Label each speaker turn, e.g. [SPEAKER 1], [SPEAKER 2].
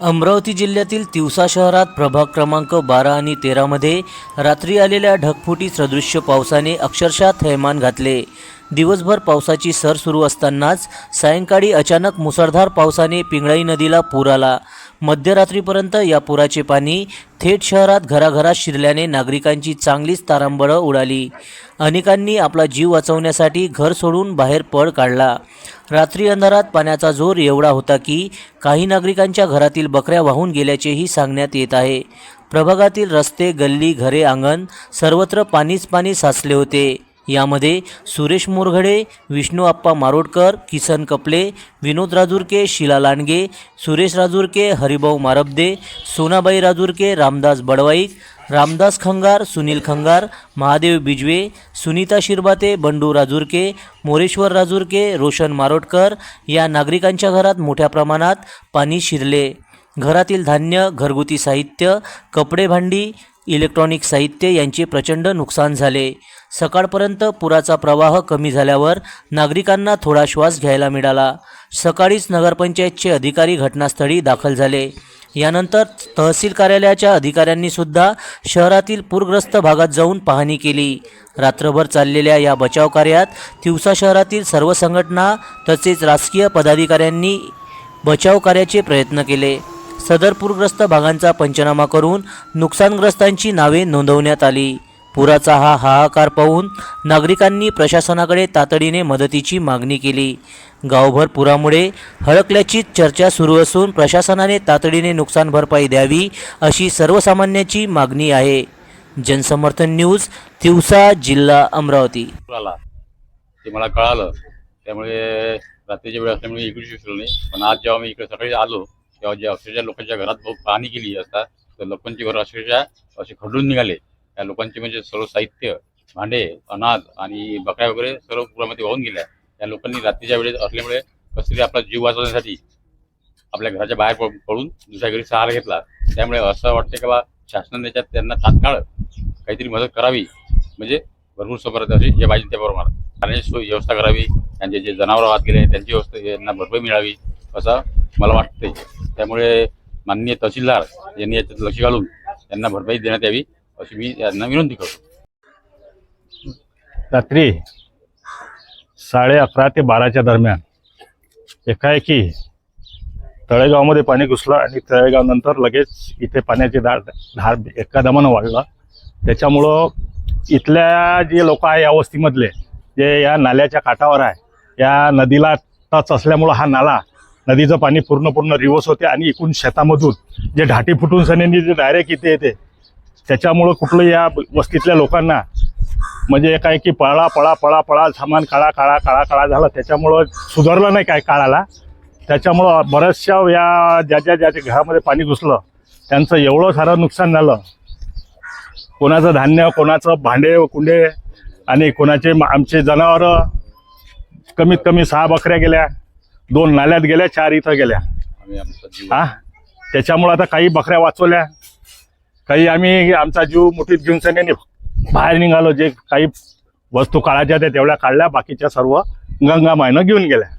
[SPEAKER 1] अमरावती जिल्ह्यातील तिवसा शहरात प्रभाग क्रमांक बारा आणि तेरामध्ये रात्री आलेल्या ढगफुटी सदृश्य पावसाने अक्षरशः थैमान घातले. दिवसभर पावसाची सर सुरू असतानाच सायंकाळी अचानक मुसळधार पावसाने पिंगळाई नदीला पूर आला. मध्यरात्रीपर्यंत या पुराचे पाणी थेट शहरात घराघरात शिरल्याने नागरिकांची चांगलीच तारांबळं उडाली. अनेकांनी आपला जीव वाचवण्यासाठी घर सोडून बाहेर पळ काढला. रात्री अंधारात पाण्याचा जोर एवढा होता की काही नागरिकांच्या घरातील बकऱ्या वाहून गेल्याचेही सांगण्यात येत आहे. प्रभागातील रस्ते गल्ली घरे अंगण सर्वत्र पाणीच पाणी साचले होते. यामध्ये सुरेश मोरघडे विष्णू आप्पा मारोडकर किसन कपले विनोद राजूरके शिला लांडगे सुरेश राजूरके हरिभाऊ मारबदे सोनाबाई राजूरके रामदास बडवाईक रामदास खंगार सुनील खंगार महादेव बिजवे सुनीता शिरबाते बंडू राजूरके मोरेश्वर राजूरके रोशन मारोटकर या नागरिकांच्या घरात मोठ्या प्रमाणात पाणी शिरले. घरातील धान्य घरगुती साहित्य कपडे भांडी इलेक्ट्रॉनिक साहित्य यांचे प्रचंड नुकसान झाले. सकाळपर्यंत पुराचा प्रवाह कमी झाल्यावर नागरिकांना थोडा श्वास घ्यायला मिळाला. सकाळीच नगरपंचायतचे अधिकारी घटनास्थळी दाखल झाले. यानंतर तहसील कार्यालयाच्या अधिकाऱ्यांनी सुद्धा शहरातील पूरग्रस्त भागात जाऊन पाहणी केली. रात्रभर चाललेल्या या बचाव कार्यात तिवसा शहरातील सर्व संघटना तसेच राजकीय पदाधिकाऱ्यांनी बचाव कार्याचे प्रयत्न केले. सदर पूरग्रस्त भागांचा पंचनामा करून नुकसानग्रस्तांची नावे नोंदवण्यात आली. पुराचा हा हाहाकार पाहून नागरिकांनी प्रशासनाकडे तातडीने मदतीची मागणी केली. गावभर पुरामुळे हळकल्याची चर्चा सुरू असून प्रशासनाने तातडीने नुकसान भरपाई द्यावी अशी सर्वसामान्याची मागणी आहे. जनसमर्थन न्यूज तिवसा जिल्हा अमरावती.
[SPEAKER 2] आला. ते मला कळालं. त्यामुळे रात्रीच्या वेळ असल्यामुळे इकडे शिकलो नाही. पण आज जेव्हा मी इकडे सकाळी आलो तेव्हा जे अक्षरशः लोकांच्या घरात पाहणी केली असता तर लोकांची घर अक्षरशः असे खडून निघाले. त्या लोकांचे म्हणजे सर्व साहित्य भांडे अनाज आणि बकऱ्या वगैरे सर्व पुरामध्ये वाहून गेल्या. त्या लोकांनी रात्रीच्या वेळेस असल्यामुळे कसं तरी आपला जीव वाचवण्यासाठी आपल्या घराच्या बाहेर पडून दुसऱ्या घरी सहारा घेतला. त्यामुळे असं वाटतं की बा शासनाने त्याच्यात त्यांना तात्काळ काहीतरी मदत करावी. म्हणजे भरपूर समर्थ असे जे पाहिजे त्याप्रमाणे पाण्याची सोय व्यवस्था करावी. त्यांचे जे जनावरं वाहत गेले त्यांची व्यवस्था यांना भरपाई मिळावी असं मला वाटते त्यामुळे माननीय तहसीलदार यांनी याच्यात लक्ष घालून त्यांना भरपाई देण्यात यावी. अशी मी यांना विनंती करतो.
[SPEAKER 3] रात्री साडे अकरा ते बाराच्या दरम्यान एकाएकी तळेगावमध्ये पाणी घुसलं आणि तळेगाव नंतर लगेच इथे पाण्याची धार धार एका दमानं वाढलं. त्याच्यामुळं इथल्या जे लोक आहे या वस्तीमधले जे या नाल्याच्या काठावर आहे या नदीला टच असल्यामुळं हा नाला नदीचं पाणी पूर्ण पूर्ण रिवर्स होते आणि एकूण शेतामधून जे ढाटी फुटून सनेनी जे डायरेक्ट इथे येते त्याच्यामुळं कुठलं या वस्तीतल्या लोकांना म्हणजे काय की पळा पळा पळा पळा सामान काळा काळा काळा काळा झाला. त्याच्यामुळं सुधारलं नाही काय काळाला. त्याच्यामुळं बऱ्याचशा या ज्याच्या ज्याच्या घरामध्ये पाणी घुसलं त्यांचं एवढं सारं नुकसान झालं. कोणाचं धान्य कोणाचं भांडे कुंडे आणि कोणाचे आमचे जनावरं कमीत कमी सहा बकऱ्या गेल्या दोन नाल्यात गेल्या चार इथं गेल्या. हा त्याच्यामुळं आता काही बकऱ्या वाचवल्या. काही आम्ही आमचा जीव मुठीत घेऊन सगळ्यांनी बाहेर निघालो. जे काही वस्तू काढायच्या त्या तेवढ्या काढल्या. बाकीच्या सर्व गंगा मायनं घेऊन गेल्या.